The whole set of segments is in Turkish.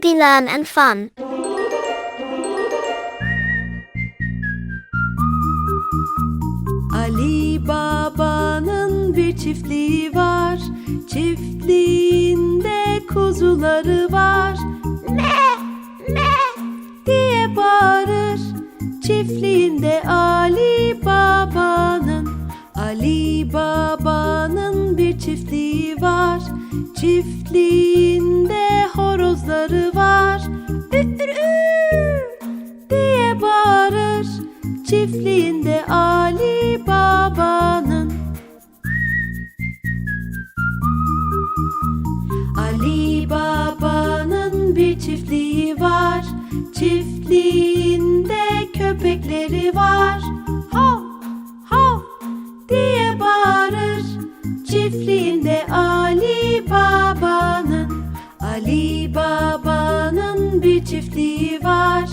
play, learn, and fun. Ali Baba'nın bir çiftliği var. Çiftliğinde kuzuları var. Me, me diye bağırır. Çiftliğinde Ali Baba'nın Ali Baba'nın bir çiftliği var. Çiftliğinde Çiftliğinde Ali Baba'nın Ali Baba'nın bir çiftliği var. Çiftliğinde köpekleri var. Hav hav diye bağırır. Çiftliğinde Ali Baba'nın Ali Baba'nın bir çiftliği var.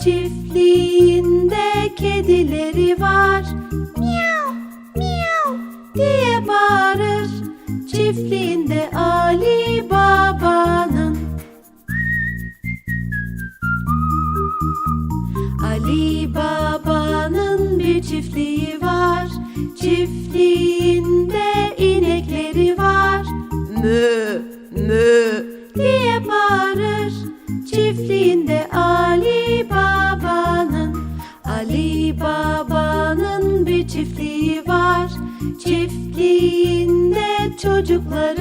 Çiftliğinde kedileri var. Miau miau diye bağırır. Çiftliğinde Ali Baba'nın Ali Baba'nın bir çiftliği var. Çiftliğinde inekleri var. Mö çiftliğinde çocukları